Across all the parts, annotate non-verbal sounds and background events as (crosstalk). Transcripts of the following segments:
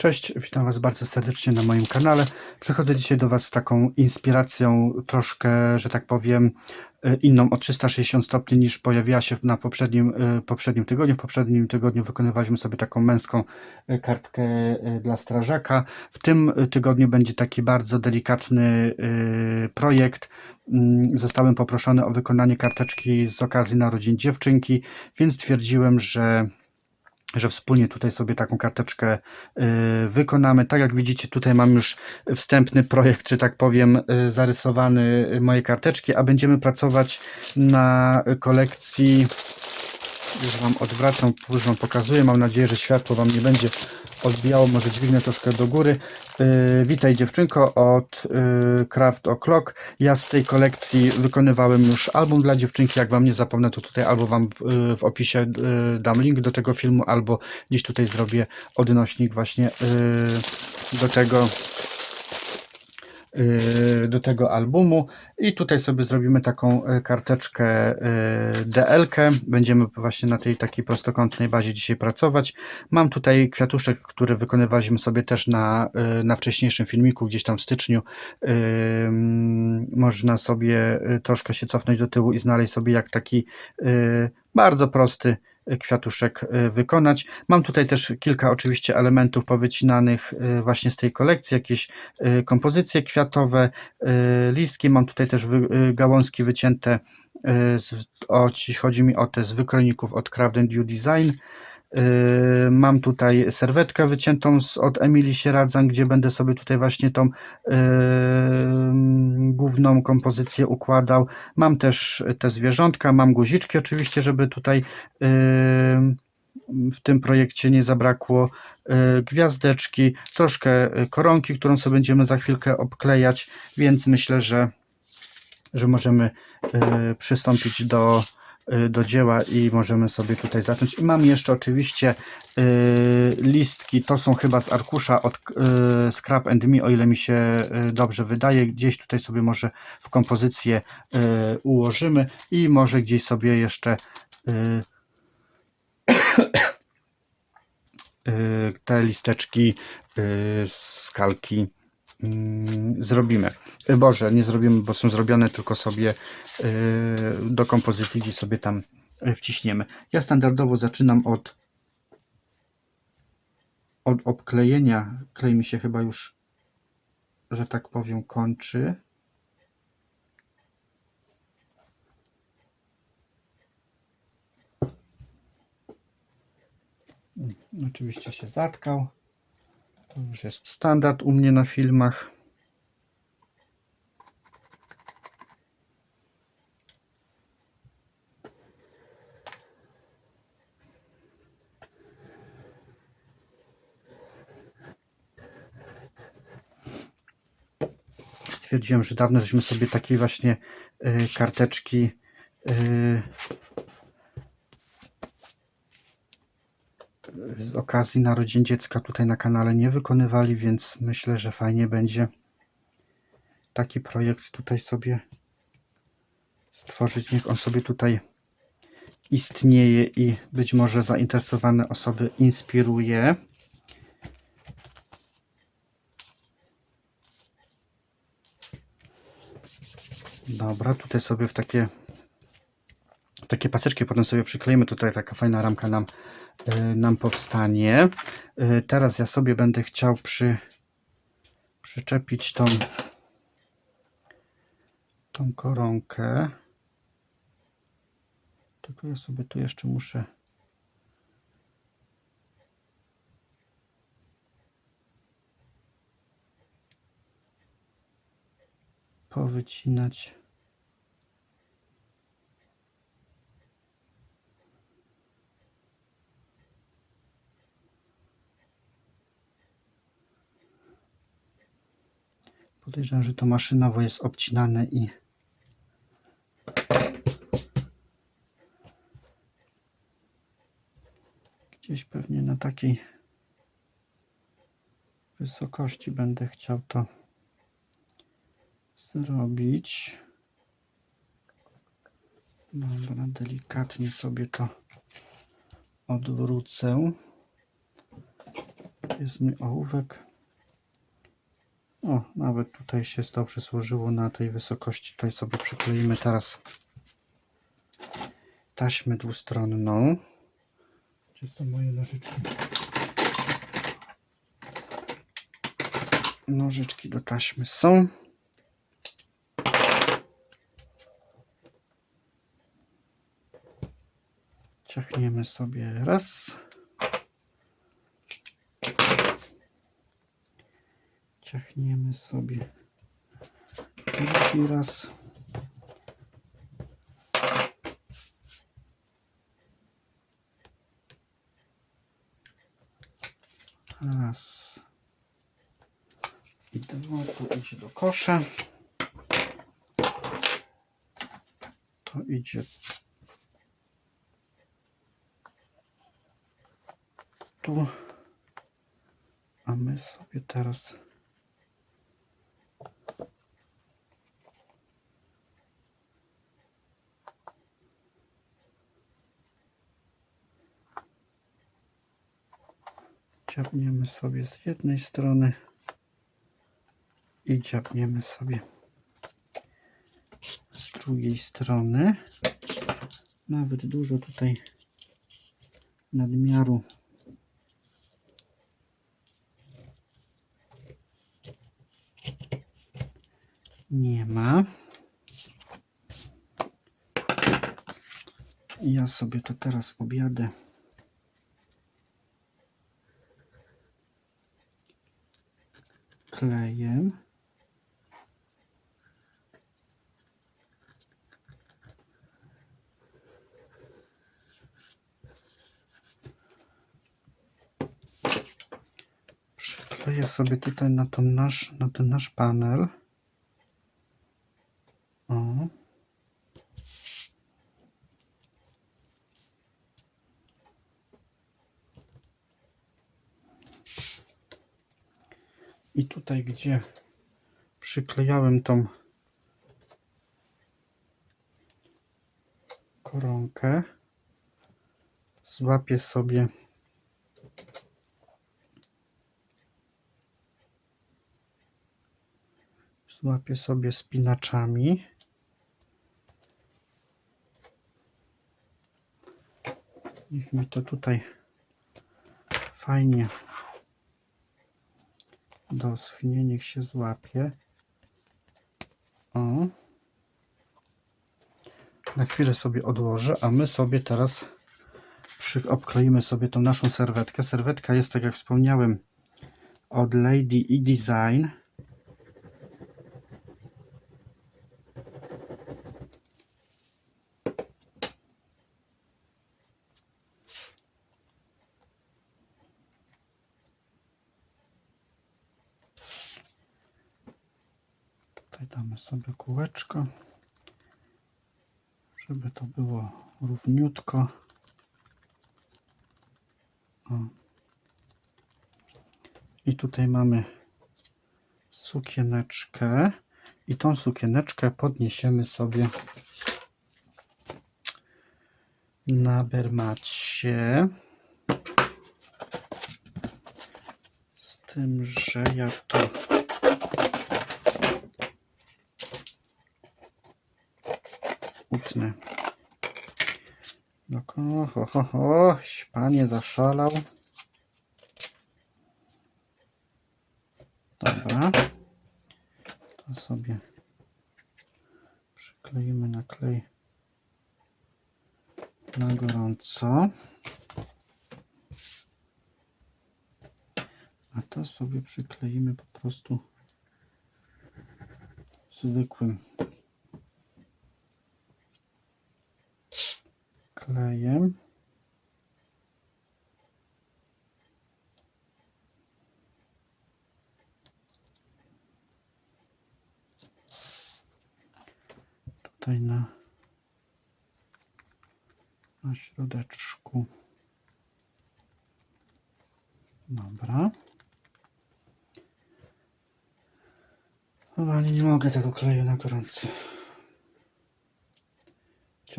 Cześć, witam Was bardzo serdecznie na moim kanale. Przychodzę dzisiaj do Was z taką inspiracją, troszkę, że tak powiem, y, inną o 360 stopni niż pojawiła się na poprzednim, y, poprzednim tygodniu. W poprzednim tygodniu wykonywaliśmy sobie taką męską y, kartkę dla strażaka. W tym tygodniu będzie taki bardzo delikatny projekt. Mm, Zostałem poproszony o wykonanie karteczki z okazji narodzin dziewczynki, więc stwierdziłem, że że wspólnie tutaj sobie taką karteczkę y, wykonamy. Tak jak widzicie, tutaj mam już wstępny projekt, czy tak powiem, y, zarysowany moje karteczki, a będziemy pracować na kolekcji. Już Wam odwracam, już Wam pokazuję. Mam nadzieję, że światło Wam nie będzie odbijało. Może dźwignę troszkę do góry. Yy, witaj dziewczynko od yy, Craft O'Clock. Ja z tej kolekcji wykonywałem już album dla dziewczynki. Jak Wam nie zapomnę, to tutaj albo Wam yy, w opisie dam link do tego filmu, albo gdzieś tutaj zrobię odnośnik właśnie do tego do tego albumu i tutaj sobie zrobimy taką y, karteczkę y, DL-kę. Będziemy właśnie na tej takiej prostokątnej bazie dzisiaj pracować. Mam tutaj kwiatuszek, który wykonywaliśmy sobie też na, y, na wcześniejszym filmiku, gdzieś tam w styczniu. Można sobie y, troszkę się cofnąć do tyłu i znaleźć sobie jak taki y, bardzo prosty y, kwiatuszek y, wykonać. Mam tutaj też kilka oczywiście elementów powycinanych y, właśnie z tej kolekcji, jakieś y, kompozycje kwiatowe, listki. Mam tutaj też gałązki wycięte, chodzi mi o te z wykrojników od Craft and Dew Design. Y, Mam tutaj serwetkę wyciętą z, od Emilii Sieradzan, gdzie będę sobie tutaj właśnie tą y, główną kompozycję układał. Mam też te zwierzątka, mam guziczki oczywiście, żeby tutaj y, w tym projekcie nie zabrakło gwiazdeczki, troszkę koronki, którą sobie będziemy za chwilkę obklejać, więc myślę, że, że możemy przystąpić do, do dzieła i możemy sobie tutaj zacząć. I mam jeszcze oczywiście y, listki, to są chyba z arkusza od y, Scrap and Me, o ile mi się y, dobrze wydaje. Gdzieś tutaj sobie może w kompozycję y, ułożymy i może gdzieś sobie jeszcze y, (coughs) y, te listeczki y, z kalki mm, zrobimy. Y, Boże, nie zrobimy, bo są zrobione, tylko sobie y, do kompozycji, gdzie sobie tam y, wciśniemy. Ja standardowo zaczynam od od obklejenia. Klej mi się chyba już, że tak powiem, kończy. Mm, Oczywiście się zatkał. To już jest standard u mnie na filmach. Stwierdziłem, że dawno żeśmy sobie takiej właśnie y, karteczki y, z okazji narodzin dziecka tutaj na kanale nie wykonywali, więc myślę, że fajnie będzie taki projekt tutaj sobie stworzyć. Niech on sobie tutaj istnieje i być może zainteresowane osoby inspiruje. Dobra, tutaj sobie w takie takie paseczki potem sobie przykleimy. Tutaj taka fajna ramka nam, y, nam powstanie. Y, teraz ja sobie będę chciał przy, przyczepić tą, tą koronkę. Tylko ja sobie tu jeszcze muszę powycinać. Podejrzewam, że to maszynowo jest obcinane i gdzieś pewnie na takiej wysokości będę chciał to zrobić. Dobra, delikatnie sobie to odwrócę. jest mój ołówek. O, nawet tutaj się dobrze złożyło na tej wysokości. Tutaj sobie przykleimy teraz taśmę dwustronną. Gdzie są moje nożyczki? Nożyczki do taśmy są. Ciachniemy sobie raz. Ciachniemy sobie drugi raz. Raz. I dwa, tu idzie do kosza. To idzie tu. A my sobie teraz dziabniemy sobie z jednej strony i dziabniemy sobie z drugiej strony. Nawet dużo tutaj nadmiaru nie ma. Ja sobie to teraz objadę. Klejem. Przykleję sobie tutaj na, nasz, na ten nasz panel. O. I tutaj, gdzie przyklejałem tą koronkę, złapię sobie złapię sobie spinaczami. Niech mi to tutaj fajnie doschnie, niech się złapie. O. Na chwilę sobie odłożę, a my sobie teraz przy, obkleimy sobie tą naszą serwetkę. Serwetka jest, tak jak wspomniałem, od Lady e Design. Tutaj damy sobie kółeczko, żeby to było równiutko. O. I tutaj mamy sukieneczkę i tą sukieneczkę podniesiemy sobie na bermacie. Z tym, że ja to utnę. No, ko- ho, ho, ho, panie zaszalał. Dobra. To sobie przykleimy na klej na gorąco. A to sobie przykleimy po prostu zwykłym klejem. Tutaj na, na środeczku. Dobra. O, ale nie mogę tego kleju na gorąco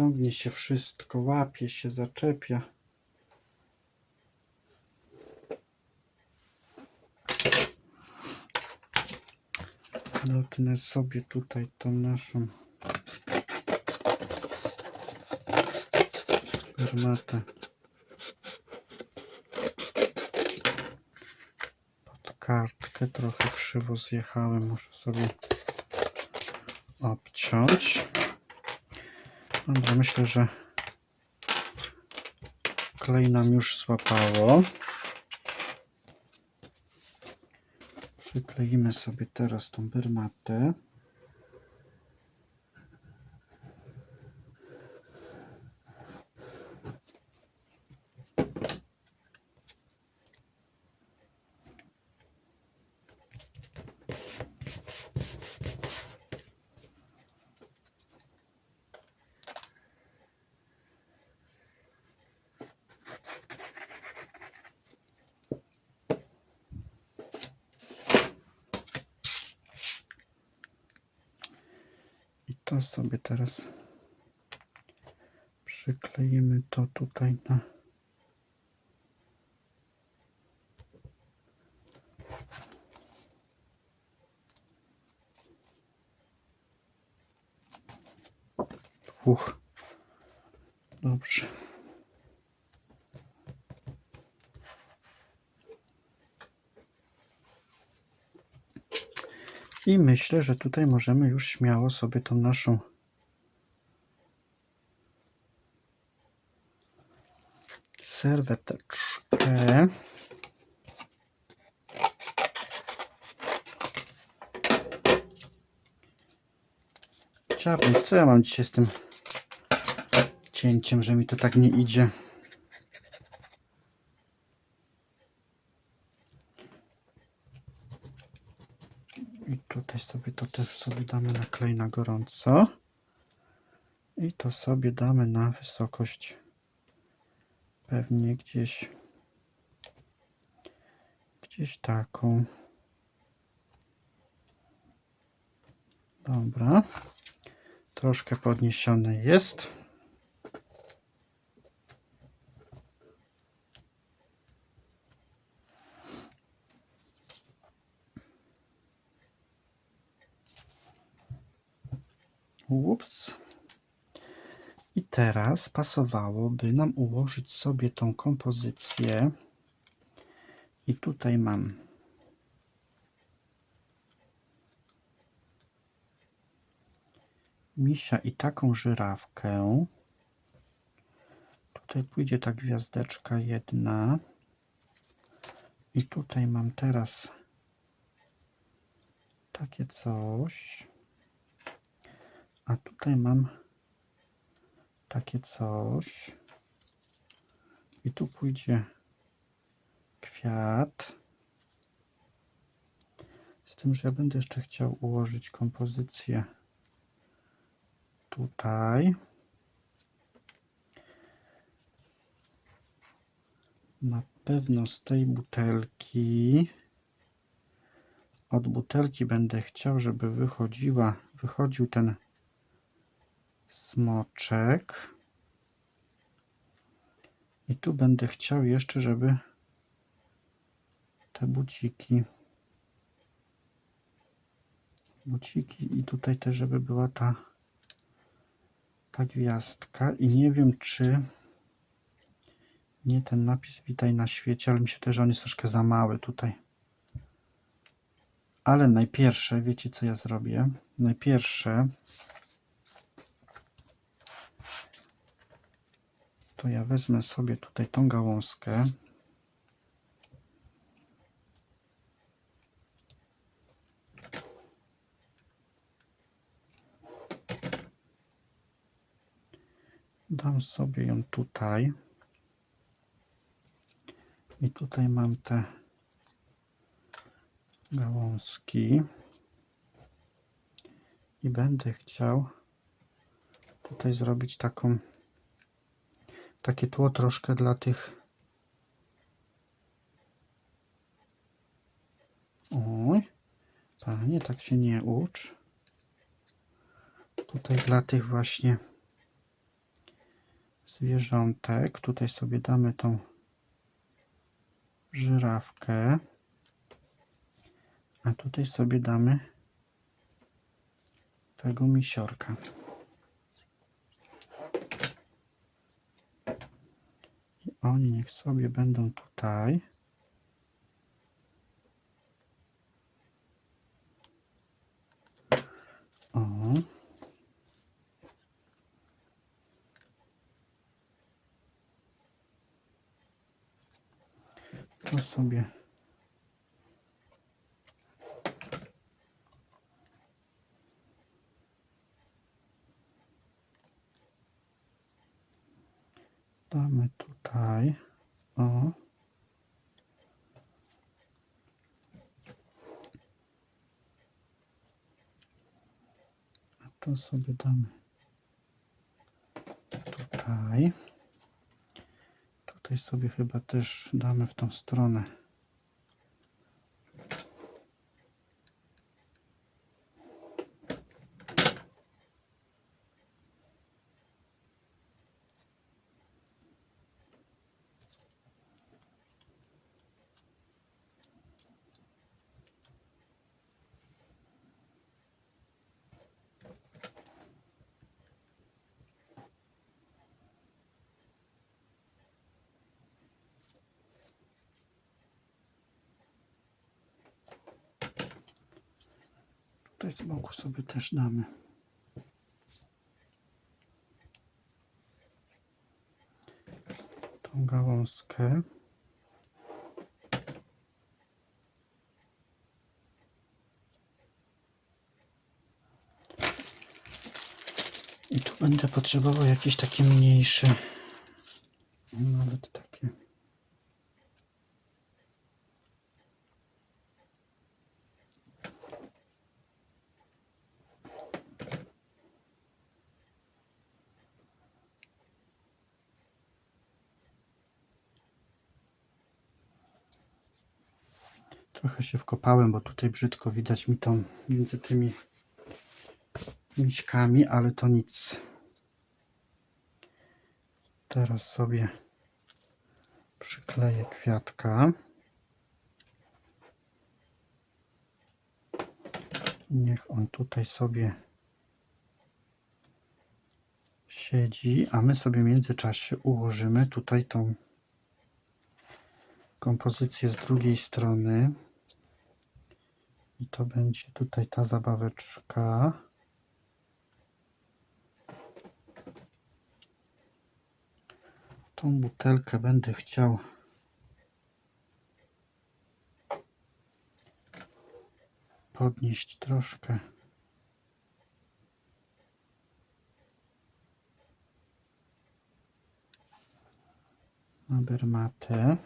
ciągnie się wszystko, łapie się, zaczepia. Lotnę sobie tutaj tą naszą armatę. Pod kartkę trochę krzywo zjechałem, muszę sobie obciąć. Dobrze, myślę, że klej nam już złapało. Przykleimy sobie teraz tą bermatę. To sobie teraz przykleimy to tutaj na Uch. Dobrze. I myślę, że tutaj możemy już śmiało sobie tą naszą serweteczkę Czarny, co ja mam dzisiaj z tym cięciem, że mi to tak nie idzie? I tutaj sobie to też sobie damy na klej na gorąco. I to sobie damy na wysokość pewnie gdzieś gdzieś taką. Dobra. Troszkę podniesiony jest. I teraz pasowałoby nam ułożyć sobie tą kompozycję. I tutaj mam misia i taką żyrawkę. Tutaj pójdzie ta gwiazdeczka jedna. I tutaj mam teraz takie coś. A tutaj mam takie coś. I tu pójdzie kwiat. Z tym, że ja będę jeszcze chciał ułożyć kompozycję tutaj. Na pewno z tej butelki. Od butelki będę chciał, żeby wychodziła, wychodził ten smoczek. I tu będę chciał jeszcze, żeby te buciki buciki i tutaj też, żeby była ta ta gwiazdka i nie wiem, czy nie ten napis witaj na świecie, ale mi się też, że on jest troszkę za mały tutaj. Ale najpierwsze, wiecie co ja zrobię? Najpierwsze to ja wezmę sobie tutaj tą gałązkę. Dam sobie ją tutaj. I tutaj mam te gałązki. I będę chciał tutaj zrobić taką takie tło troszkę dla tych Oj, panie, tak się nie ucz. Tutaj dla tych właśnie zwierzątek. Tutaj sobie damy tą żyrawkę. A tutaj sobie damy tego misiorka. Oni niech sobie będą tutaj. O. To sobie damy tutaj. O. A to sobie damy tutaj. Tutaj sobie chyba też damy w tą stronę. Tutaj z boku sobie też damy. Tą gałązkę. I tu będę potrzebował jakiś taki mniejszy. Nawet takie. Trochę się wkopałem, bo tutaj brzydko widać mi tą między tymi miśkami, ale to nic. Teraz sobie przykleję kwiatka. Niech on tutaj sobie siedzi, a my sobie w międzyczasie ułożymy tutaj tą kompozycję z drugiej strony. I to będzie tutaj ta zabaweczka. Tą butelkę będę chciał podnieść troszkę. Na bermatę.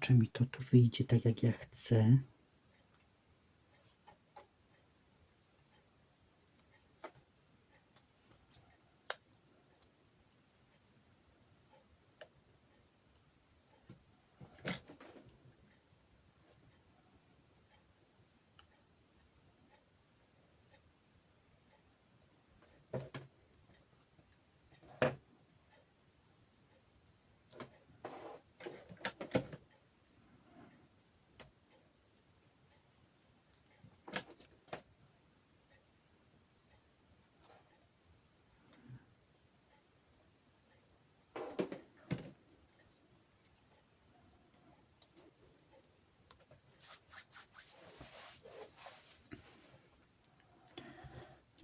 Czy mi to tu wyjdzie tak, jak ja chcę.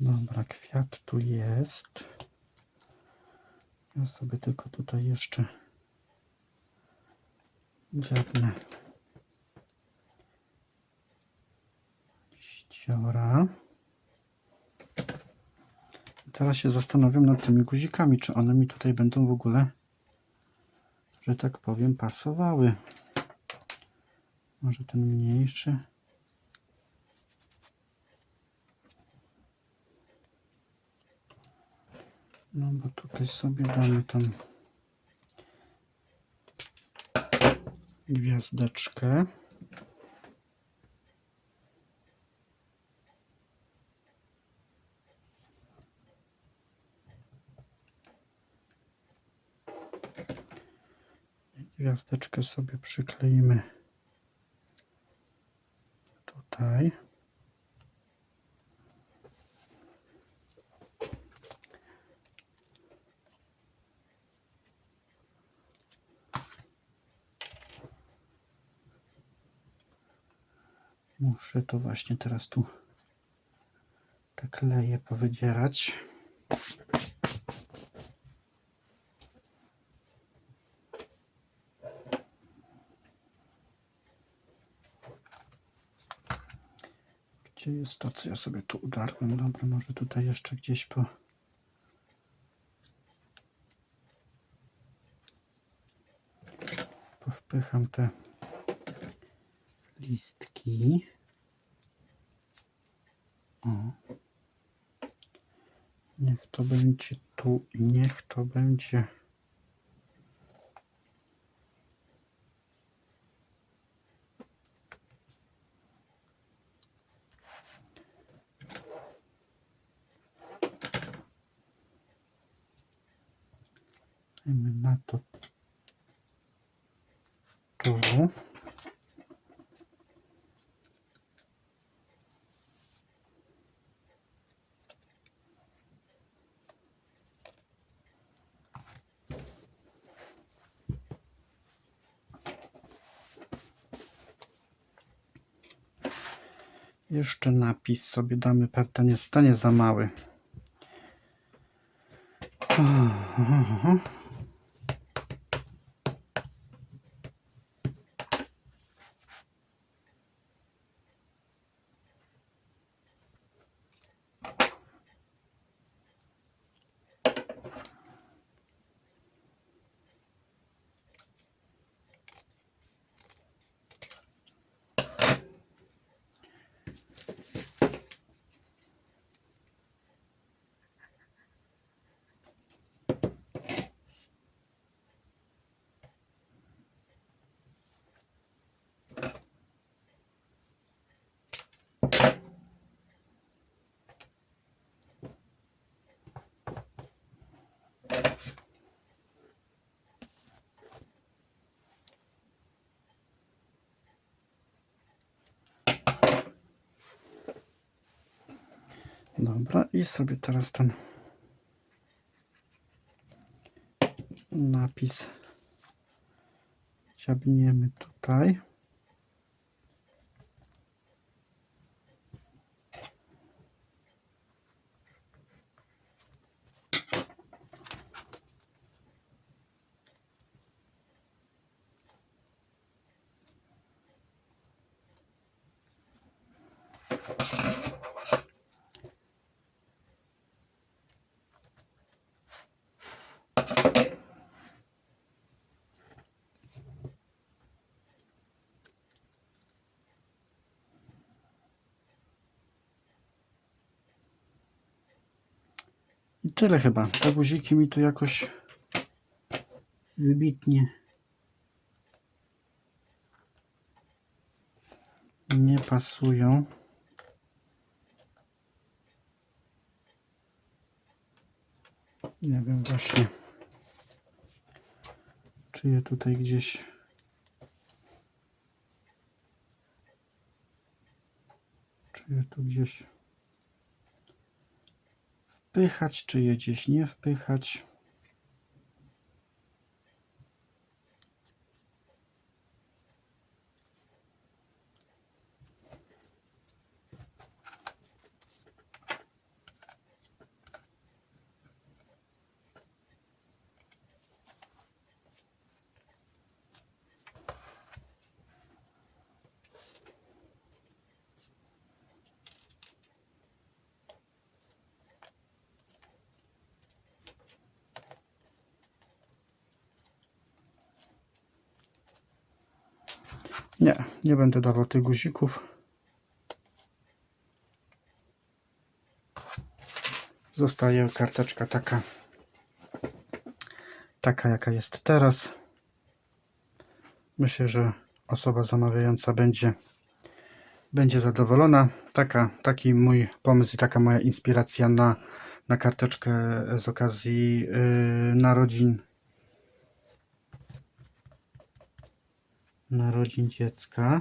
Dobra, kwiat tu jest. Ja sobie tylko tutaj jeszcze dziabnę liściora. Teraz się zastanawiam nad tymi guzikami, czy one mi tutaj będą w ogóle, że tak powiem, pasowały. Może ten mniejszy. No bo tutaj sobie damy tam gwiazdeczkę. Gwiazdeczkę sobie przykleimy tutaj. Muszę to właśnie teraz tu te kleje powydzierać. Gdzie jest to, co ja sobie tu udarłem? Dobra, może tutaj jeszcze gdzieś po... Powpycham te listki. O. Niech to będzie tu i niech to będzie. Na to tu. Jeszcze napis sobie damy, pewnie nie stanie za mały. Aha. Dobra, i sobie teraz ten napis dziabniemy tutaj. I tyle chyba. Te guziki mi tu jakoś wybitnie nie pasują. Nie wiem właśnie, czy je tutaj gdzieś czy je tu gdzieś wpychać, czy je gdzieś nie wpychać. Nie, będę dawał tych guzików. Zostaje karteczka taka, taka jaka jest teraz. Myślę, że osoba zamawiająca będzie, będzie zadowolona. Taka, taki mój pomysł i taka moja inspiracja na, na karteczkę z okazji yy, narodzin narodzin dziecka.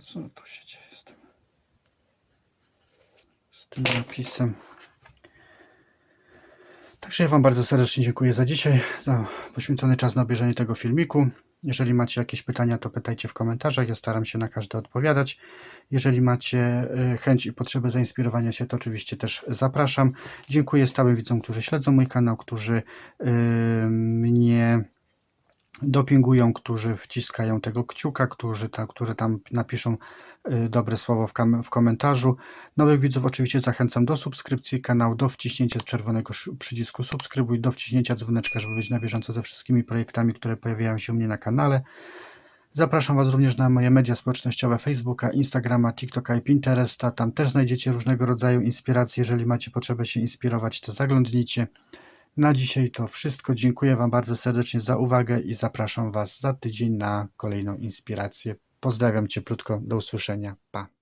Co tu się dzieje z tym? Z tym napisem. Także ja Wam bardzo serdecznie dziękuję za dzisiaj, za poświęcony czas na obejrzenie tego filmiku. Jeżeli macie jakieś pytania, to pytajcie w komentarzach. Ja staram się na każde odpowiadać. Jeżeli macie y, chęć i potrzebę zainspirowania się, to oczywiście też zapraszam. Dziękuję stałym widzom, którzy śledzą mój kanał, którzy y, mnie dopingują, którzy wciskają tego kciuka, którzy, ta, którzy tam napiszą y, dobre słowo w, w komentarzu. Nowych widzów oczywiście zachęcam do subskrypcji kanału, do wciśnięcia czerwonego przycisku subskrybuj, do wciśnięcia dzwoneczka, żeby być na bieżąco ze wszystkimi projektami, które pojawiają się u mnie na kanale. Zapraszam Was również na moje media społecznościowe Facebooka, Instagrama, TikToka i Pinteresta. Tam też znajdziecie różnego rodzaju inspiracje. Jeżeli macie potrzebę się inspirować, to zaglądnijcie. Na dzisiaj to wszystko. Dziękuję Wam bardzo serdecznie za uwagę i zapraszam Was za tydzień na kolejną inspirację. Pozdrawiam cieplutko. Do usłyszenia. Pa.